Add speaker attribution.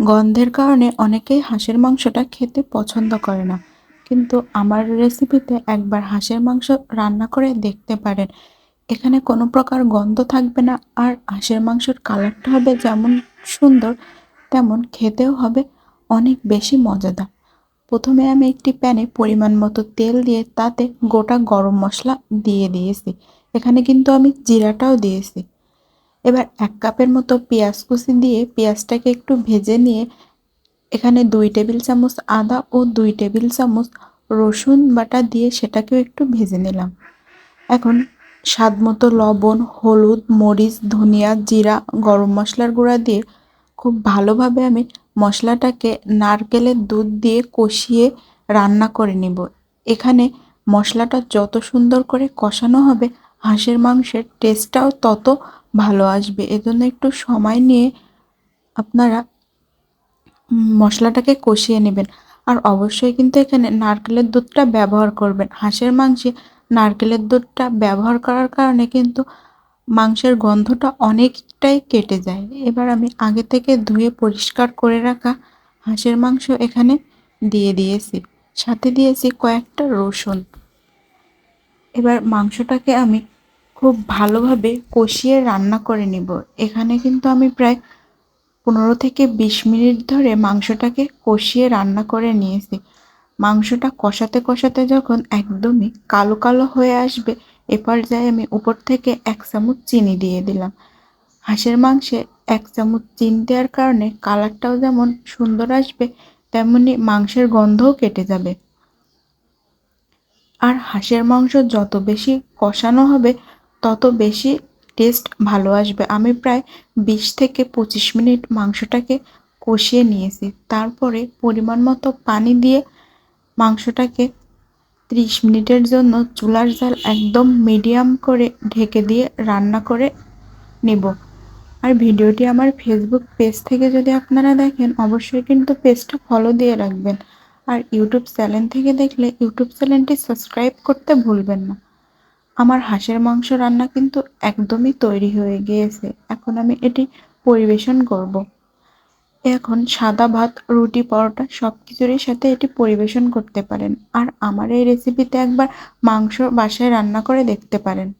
Speaker 1: গন্ধের কারণে অনেকেই হাঁসের মাংসটা খেতে পছন্দ করে না। কিন্তু আমার রেসিপিতে একবার হাঁসের মাংস রান্না করে দেখতে পারেন। এখানে কোনো প্রকার গন্ধ থাকবে না আর হাঁসের মাংসের কালারটা হবে যেমন সুন্দর, তেমন খেতেও হবে অনেক বেশি মজাদার। প্রথমে আমি একটি প্যানে পরিমাণ মতো তেল দিয়ে তাতে গোটা গরম মশলা দিয়ে দিয়েছি। এখানে কিন্তু আমি জিরাটাও দিয়েছি। এবার এক কাপের মতো পেঁয়াজ কুচি দিয়ে পেঁয়াজটাকে একটু ভেজে নিয়ে এখানে দুই টেবিল চামচ আদা ও দুই টেবিল চামচ রসুন বাটা দিয়ে সেটাকেও একটু ভেজে নিলাম। এখন স্বাদ মতো লবণ, হলুদ, মরিচ, ধনিয়া, জিরা, গরম মশলার গুঁড়া দিয়ে খুব ভালোভাবে আমি মশলাটাকে নারকেলের দুধ দিয়ে কষিয়ে রান্না করে নিব। এখানে মশলাটা যত সুন্দর করে কষানো হবে, হাঁসের মাংসের টেস্টটাও তত ভালো আসবে। এজন্য একটু সময় নিয়ে আপনারা মশলাটাকে কষিয়ে নেবেন। আর অবশ্যই কিন্তু এখানে নারকেলের দুধটা ব্যবহার করবেন। হাঁসের মাংসে নারকেলের দুধটা ব্যবহার করার কারণে কিন্তু মাংসের গন্ধটা অনেকটাই কেটে যায়। এবার আমি আগে থেকে ধুয়ে পরিষ্কার করে রাখা হাঁসের মাংস এখানে দিয়ে দিয়েছি। সাথে দিয়েছি কয়েকটা রসুন। এবার মাংসটাকে আমি খুব ভালোভাবে কষিয়ে রান্না করে নিব। এখানে কিন্তু আমি প্রায় পনেরো থেকে বিশ মিনিট ধরে মাংসটাকে কষিয়ে রান্না করে নিয়েছি। মাংসটা কষাতে কষাতে যখন একদমই কালো কালো হয়ে আসবে, এ পর্যায়ে আমি উপর থেকে এক চামচ চিনি দিয়ে দিলাম। হাঁসের মাংসে এক চামচ চিনি দেওয়ার কারণে কালারটাও যেমন সুন্দর আসবে, তেমনি মাংসের গন্ধও কেটে যাবে। আর হাঁসের মাংস যত বেশি কষানো হবে তত বেশি টেস্ট ভালো আসবে। আমি প্রায় বিশ থেকে পঁচিশ মিনিট মাংসটাকে কষিয়ে নিয়েছি। তারপরে পরিমাণ মতো পানি দিয়ে মাংসটাকে ত্রিশ মিনিটের জন্য চুলার জাল একদম মিডিয়াম করে ঢেকে দিয়ে রান্না করে নেব। আর ভিডিওটি আমার ফেসবুক পেজ থেকে যদি আপনারা দেখেন, অবশ্যই কিন্তু পেজটা ফলো দিয়ে রাখবেন। আর ইউটিউব চ্যানেল থেকে দেখলে ইউটিউব চ্যানেলটি সাবস্ক্রাইব করতে ভুলবেন না। আমার হাঁসের মাংস রান্না কিন্তু একদমই তৈরি হয়ে গিয়েছে। এখন আমি এটি পরিবেশন করব। এখন সাদা ভাত, রুটি, পরোটা সব কিছুরই সাথে এটি পরিবেশন করতে পারেন। আর আমার এই রেসিপিতে একবার মাংস বাসায় রান্না করে দেখতে পারেন।